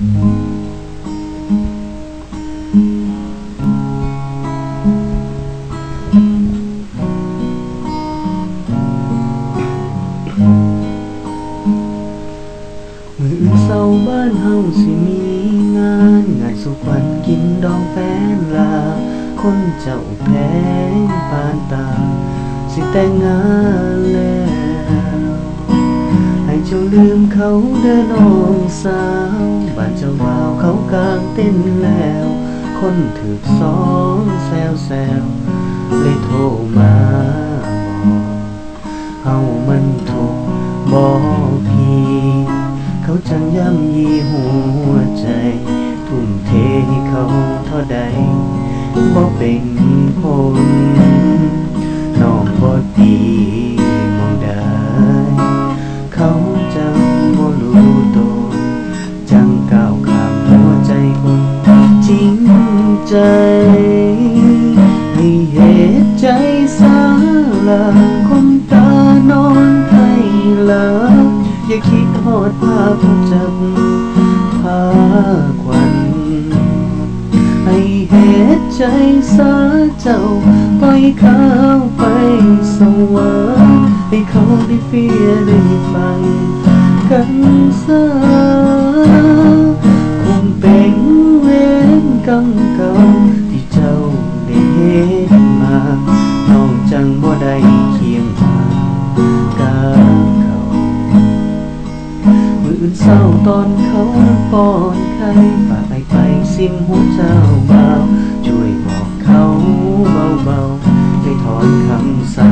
มือนเศร้าบ้านเฮาสิมีงานงานสุขวัญกินดองแฟนลา คนเจ้าแพงปานตา สิแต่งงานแล้ว ให้เจ้าลืมเขาเดินน้องสาว บ้านเจ้าบ่าวเขากลางเต้นแล้ว คนถือสองแซวแซวเลยโทรมา ใจ ให้เหตุใจสาลาคนตานอนให้ลาอย่าคิดโหดภาพเขาจับพาควันให้เหตุใจสาเจ้าปล่อยเขาไปสวรรค์ให้เขาได้เฟียได้ฟังกันซะคงเป็นเวรกรรม น้องจังบ่ได้เคียงข้างกับเขามืออื่นเศร้าตอนเขาป้อนไข่ฝากไปไปซิมหัวเจ้าเบาช่วยบอกเขาเบาๆให้ถอนคำสา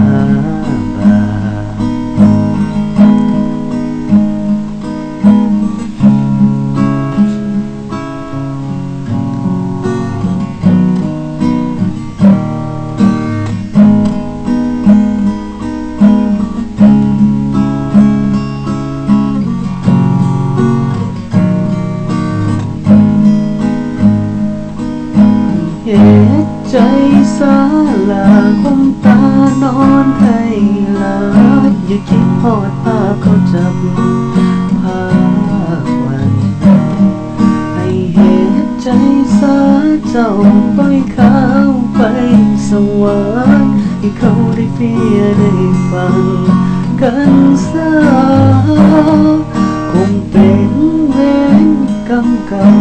ใจสาลาคงตานอนให้ลาบอย่าคิดพอดภาพเขาจับภาพไว้ให้เหตุใจสาเจ้าปล่อยเขาไปสวรรค์ให้เขาได้เพียได้ฟังกันซะคงเป็นเวรกรรมเก่า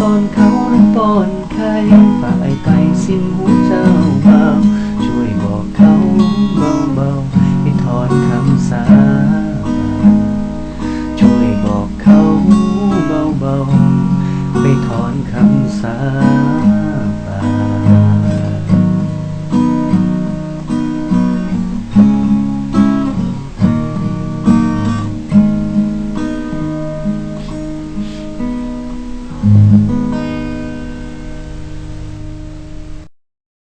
ตอนเขานั้นตอนใครฝ่ายไปสิ้นหัวเจ้าเบาช่วยบอกเขาเบาเบาให้ถอนคำสาช่วยบอกเขาเบาเบาไปถอนคำสา